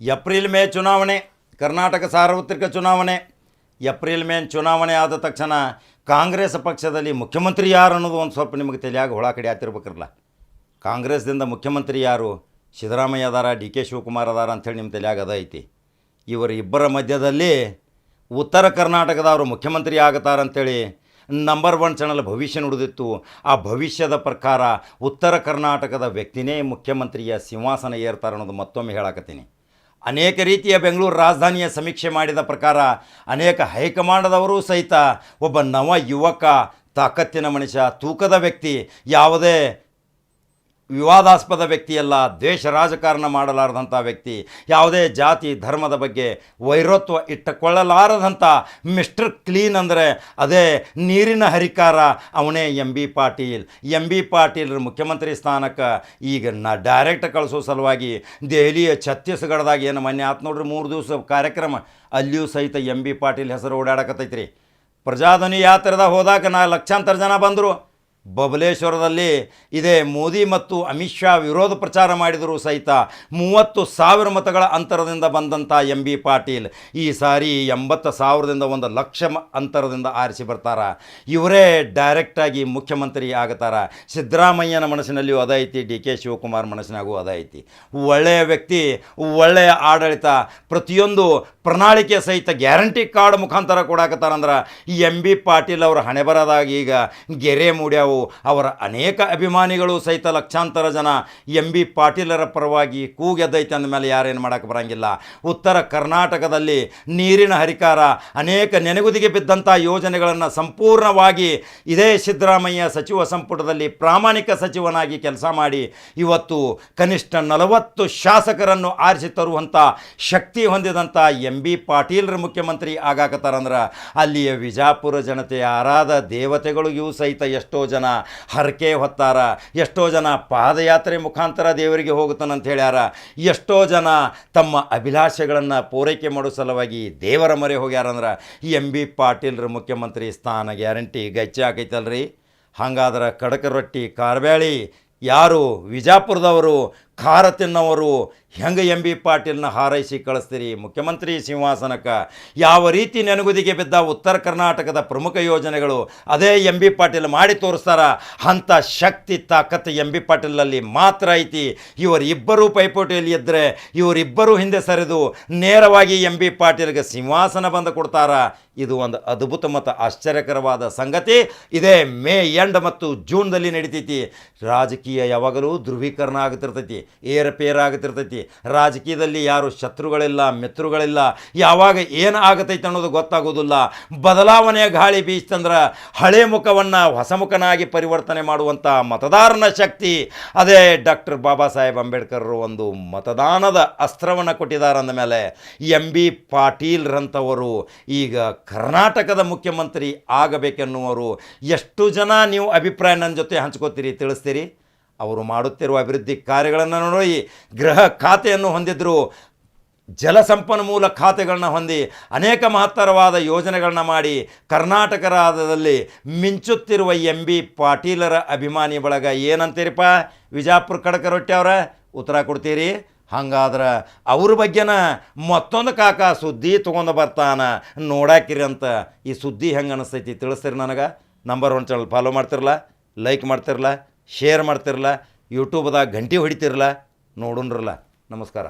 April May ಚುನಾವಣೆ, ಕರ್ನಾಟಕ ಸಾರ್ವತ್ರಿಕ ಚುನಾವಣೆ. ಏಪ್ರಿಲ್ ಮೇ ಚುನಾವಣೆ ಆದ ತಕ್ಷಣ ಕಾಂಗ್ರೆಸ್ ಪಕ್ಷದಲ್ಲಿ ಮುಖ್ಯಮಂತ್ರಿ ಯಾರು ಅನ್ನೋದು ಒಂದು ಸ್ವಲ್ಪ ನಿಮಗೆ ತಲೆಯಾಗ ಹೊಳ ಕಡೆ ಕಾಂಗ್ರೆಸ್ದಿಂದ ಮುಖ್ಯಮಂತ್ರಿ ಯಾರು? ಸಿದ್ದರಾಮಯ್ಯ ಅದಾರ, ಡಿ ಕೆ ಶಿವಕುಮಾರ್ ಅದಾರ ಅಂಥೇಳಿ ನಿಮ್ಮ ತಲೆಯಾಗ ಅದ ಐತಿ. ಇವರ ಇಬ್ಬರ ಮಧ್ಯದಲ್ಲಿ ಉತ್ತರ ಕರ್ನಾಟಕದವರು ಮುಖ್ಯಮಂತ್ರಿ ಆಗತಾರಂತೇಳಿ ನಂಬರ್ ಒನ್ ಚಾನಲ್ ಭವಿಷ್ಯ ನುಡಿದಿತ್ತು. ಆ ಭವಿಷ್ಯದ ಪ್ರಕಾರ ಉತ್ತರ ಕರ್ನಾಟಕದ ವ್ಯಕ್ತಿನೇ ಮುಖ್ಯಮಂತ್ರಿಯ ಸಿಂಹಾಸನ ಏರ್ತಾರೆ ಅನ್ನೋದು ಮತ್ತೊಮ್ಮೆ ಹೇಳಕತ್ತೀನಿ. ಅನೇಕ ರೀತಿಯ ಬೆಂಗಳೂರು ರಾಜಧಾನಿಯ ಸಮೀಕ್ಷೆ ಮಾಡಿದ ಪ್ರಕಾರ ಅನೇಕ ಹೈಕಮಾಂಡದವರು ಸಹಿತ ಒಬ್ಬ ನವ ಯುವಕ ತಾಕತ್ತಿನ ಮನುಷ್ಯ, ತೂಕದ ವ್ಯಕ್ತಿ, ಯಾವುದೇ ವಿವಾದಾಸ್ಪದ ವ್ಯಕ್ತಿಯಲ್ಲ, ದ್ವೇಷ ರಾಜಕಾರಣ ಮಾಡಲಾರದಂಥ ವ್ಯಕ್ತಿ, ಯಾವುದೇ ಜಾತಿ, ಧರ್ಮದ ಬಗ್ಗೆ ವೈರತ್ವ ಇಟ್ಟುಕೊಳ್ಳಲಾರದಂಥ ಮಿಸ್ಟರ್ ಕ್ಲೀನ್ ಅಂದರೆ ಅದೇ ನೀರಿನ ಹರಿಕಾರ ಅವನೇ M B Patil. M B Patil ಮುಖ್ಯಮಂತ್ರಿ ಸ್ಥಾನಕ್ಕೆ ಈಗ ನಾ ಡೈರೆಕ್ಟ್ ಕಳಿಸೋ ಸಲುವಾಗಿ ದೆಹಲಿಯ ಛತ್ತೀಸ್ಗಢದಾಗ ಏನು ಮೊನ್ನೆ ನೋಡ್ರಿ ಮೂರು ದಿವಸ ಕಾರ್ಯಕ್ರಮ, ಅಲ್ಲಿಯೂ ಸಹಿತ ಎಂ ಬಿ ಪಾಟೀಲ್ ಹೆಸರು ಓಡಾಡಕತ್ತೈತ್ರಿ. ಪ್ರಜಾಧ್ವನಿ ಯಾತ್ರೆದಾಗ ಹೋದಾಗ ನಾ ಲಕ್ಷಾಂತರ ಜನ ಬಂದರು. ಬಬಲೇಶ್ವರದಲ್ಲಿ ಇದೇ ಮೋದಿ ಮತ್ತು ಅಮಿತ್ ಶಾ ವಿರೋಧ ಪ್ರಚಾರ ಮಾಡಿದರೂ ಸಹಿತ ಮೂವತ್ತು ಸಾವಿರ ಮತಗಳ ಅಂತರದಿಂದ ಬಂದಂಥ ಎಂ ಬಿ ಪಾಟೀಲ್ ಈ ಸಾರಿ ಎಂಬತ್ತು ಸಾವಿರದಿಂದ ಒಂದು ಲಕ್ಷ ಅಂತರದಿಂದ ಆರಿಸಿ ಬರ್ತಾರ. ಇವರೇ ಡೈರೆಕ್ಟಾಗಿ ಮುಖ್ಯಮಂತ್ರಿ ಆಗತಾರ. ಸಿದ್ದರಾಮಯ್ಯನ ಮನಸ್ಸಿನಲ್ಲಿಯೂ ಅದ ಐತಿ, ಡಿ ಕೆ ಶಿವಕುಮಾರ್ ಮನಸ್ಸಿನಾಗೂ ಅದ ಐತಿ. ಒಳ್ಳೆಯ ವ್ಯಕ್ತಿ, ಒಳ್ಳೆಯ ಆಡಳಿತ, ಪ್ರತಿಯೊಂದು ಪ್ರಣಾಳಿಕೆ ಸಹಿತ ಗ್ಯಾರಂಟಿ ಕಾರ್ಡ್ ಮುಖಾಂತರ ಕೊಡಾಕತ್ತಾರಂದ್ರೆ ಈ ಎಂ ಬಿ ಪಾಟೀಲ್ ಅವರ ಹಣೆ ಬರದಾಗ ಈಗ ಗೆರೆ ಮೂಡ್ಯಾವು. ಅವರ ಅನೇಕ ಅಭಿಮಾನಿಗಳು ಸಹಿತ ಲಕ್ಷಾಂತರ ಜನ ಎಂ ಬಿ ಪಾಟೀಲರ ಪರವಾಗಿ ಕೂಗೆದ್ದೈತೆ ಅಂದಮೇಲೆ ಯಾರೇನು ಮಾಡೋಕ್ಕೆ ಬರಂಗಿಲ್ಲ. ಉತ್ತರ ಕರ್ನಾಟಕದಲ್ಲಿ ನೀರಿನ ಹರಿಕಾರ ಅನೇಕ ನೆನೆಗುದಿಗೆ ಬಿದ್ದಂಥ ಯೋಜನೆಗಳನ್ನು ಸಂಪೂರ್ಣವಾಗಿ ಇದೇ ಸಿದ್ದರಾಮಯ್ಯ ಸಚಿವ ಸಂಪುಟದಲ್ಲಿ ಪ್ರಾಮಾಣಿಕ ಸಚಿವನಾಗಿ ಕೆಲಸ ಮಾಡಿ ಇವತ್ತು ಕನಿಷ್ಠ ನಲವತ್ತು ಶಾಸಕರನ್ನು ಆರಿಸಿ ತರುವಂಥ ಶಕ್ತಿ ಹೊಂದಿದಂಥ ಎಂ ಬಿ ಪಾಟೀಲ್ರ ಮುಖ್ಯಮಂತ್ರಿ ಆಗಾಕತ್ತಾರಂದ್ರೆ ಅಲ್ಲಿಯ ವಿಜಾಪುರ ಜನತೆಯ ಆರಾಧ ದೇವತೆಗಳಿಗೂ ಸಹಿತ ಎಷ್ಟೋ ಜನ ಹರಕೆ ಹೊತ್ತಾರ, ಎಷ್ಟೋ ಜನ ಪಾದಯಾತ್ರೆ ಮುಖಾಂತರ ದೇವರಿಗೆ ಹೋಗುತ್ತಾನಂತ ಹೇಳ್ಯಾರ. ಎಷ್ಟೋ ಜನ ತಮ್ಮ ಅಭಿಲಾಷೆಗಳನ್ನು ಪೂರೈಕೆ ಮಾಡೋ ಸಲುವಾಗಿ ದೇವರ ಮೊರೆ ಹೋಗ್ಯಾರಂದ್ರೆ ಎಂ ಬಿ ಪಾಟೀಲ್ರ ಮುಖ್ಯಮಂತ್ರಿ ಸ್ಥಾನ ಗ್ಯಾರಂಟಿ ಗಚ್ಚಿ ಆಕೈತಲ್ರಿ ಹಾಗಾದ್ರೆ ಕಡಕ ರೊಟ್ಟಿ ಕಾರ್ಬ್ಯಾಳಿ ಯಾರು ವಿಜಾಪುರದವರು ಖಾರ ತಿನ್ನವರು ಹೆಂಗೆ ಎಂ ಬಿ ಪಾಟೀಲ್ನ ಹಾರೈಸಿ ಕಳಿಸ್ತೀರಿ? ಮುಖ್ಯಮಂತ್ರಿ ಸಿಂಹಾಸನಕ್ಕೆ ಯಾವ ರೀತಿ ನೆನಗುದಿಗೆ ಬಿದ್ದ ಉತ್ತರ ಕರ್ನಾಟಕದ ಪ್ರಮುಖ ಯೋಜನೆಗಳು ಅದೇ ಎಂ ಬಿ ಪಾಟೀಲ್ ಮಾಡಿ ತೋರಿಸ್ತಾರ? ಅಂಥ ಶಕ್ತಿ ತಾಕತ್ತು ಎಂ ಬಿ ಪಾಟೀಲಲ್ಲಿ ಮಾತ್ರ ಐತಿ. ಇವರಿಬ್ಬರೂ ಪೈಪೋಟಿಯಲ್ಲಿ ಇದ್ದರೆ ಇವರಿಬ್ಬರೂ ಹಿಂದೆ ಸರಿದು ನೇರವಾಗಿ ಎಂ ಬಿ ಪಾಟೀಲ್ಗೆ ಸಿಂಹಾಸನ ಬಂದು ಕೊಡ್ತಾರ? ಇದು ಒಂದು ಅದ್ಭುತ ಮತ್ತು ಆಶ್ಚರ್ಯಕರವಾದ ಸಂಗತಿ. ಇದೇ ಮೇ ಎಂಡ್ ಮತ್ತು ಜೂನ್ದಲ್ಲಿ ನಡೀತೈತಿ. ರಾಜಕೀಯ ಯಾವಾಗಲೂ ಧ್ರುವೀಕರಣ ಆಗುತ್ತಿರ್ತೈತಿ ಏರಪೇರ ಆಗುತ್ತಿರ್ತೈತಿ ರಾಜಕೀಯದಲ್ಲಿ ಯಾರು ಶತ್ರುಗಳಿಲ್ಲ ಮಿತ್ರುಗಳಿಲ್ಲ ಯಾವಾಗ ಏನು ಆಗತೈತೆ ಅನ್ನೋದು ಗೊತ್ತಾಗೋದಿಲ್ಲ. ಬದಲಾವಣೆಯ ಗಾಳಿ ಬೀಸ್ತಂದ್ರೆ ಹಳೆ ಮುಖವನ್ನು ಹೊಸ ಮುಖನಾಗಿ ಪರಿವರ್ತನೆ ಮಾಡುವಂಥ ಮತದಾರನ ಶಕ್ತಿ. ಅದೇ ಡಾಕ್ಟರ್ ಬಾಬಾ ಸಾಹೇಬ್ ಅಂಬೇಡ್ಕರ್ ಒಂದು ಮತದಾನದ ಅಸ್ತ್ರವನ್ನು ಕೊಟ್ಟಿದ್ದಾರೆ ಅಂದಮೇಲೆ ಎಂ ಬಿ ಪಾಟೀಲ್ರಂಥವರು ಈಗ ಕರ್ನಾಟಕದ ಮುಖ್ಯಮಂತ್ರಿ ಆಗಬೇಕೆನ್ನುವರು. ಎಷ್ಟು ಜನ ನೀವು ಅಭಿಪ್ರಾಯ ನನ್ನ ಜೊತೆ ಹಂಚ್ಕೋತೀರಿ, ತಿಳಿಸ್ತೀರಿ? ಅವರು ಮಾಡುತ್ತಿರುವ ಅಭಿವೃದ್ಧಿ ಕಾರ್ಯಗಳನ್ನು ನೋಡಿ ಗೃಹ ಖಾತೆಯನ್ನು ಹೊಂದಿದ್ದರು ಜಲಸಂಪನ್ಮೂಲ ಖಾತೆಗಳನ್ನ ಹೊಂದಿ ಅನೇಕ ಮಹತ್ತರವಾದ ಯೋಜನೆಗಳನ್ನ ಮಾಡಿ ಕರ್ನಾಟಕ ರಾಜ್ಯದಲ್ಲಿ ಮಿಂಚುತ್ತಿರುವ ಎಂ ಬಿ ಪಾಟೀಲರ ಅಭಿಮಾನಿ ಬಳಗ ಏನಂತೀರಿಪ್ಪ? ವಿಜಾಪುರ ಕಡಕ ರೊಟ್ಟಿ ಅವರ ಉತ್ತರ ಕೊಡ್ತೀರಿ. ಹಂಗಾದ್ರೆ ಅವ್ರ ಬಗ್ಗೆನ ಮತ್ತೊಂದು ಕಾಕ ಸುದ್ದಿ ತೊಗೊಂಡು ಬರ್ತಾನ ನೋಡಾಕಿರಿ ಅಂತ ಈ ಸುದ್ದಿ ಹೆಂಗೆ ಅನಿಸ್ತೈತಿ ತಿಳಿಸ್ತೀರಿ ನನಗೆ. ನಂಬರ್ ಒನ್ ಚಾನಲ್ ಫಾಲೋ ಮಾಡ್ತಿರಲ್ಲ ಲೈಕ್ ಮಾಡ್ತಿರಲ್ಲ ಶೇರ್ ಮಾಡ್ತಿರಲ್ಲ ಯೂಟ್ಯೂಬ್ದಾಗ ಗಂಟೆ ಹೊಡಿತಿರಲ್ಲ ನೋಡೋಣ್ರಲ್ಲ ನಮಸ್ಕಾರ.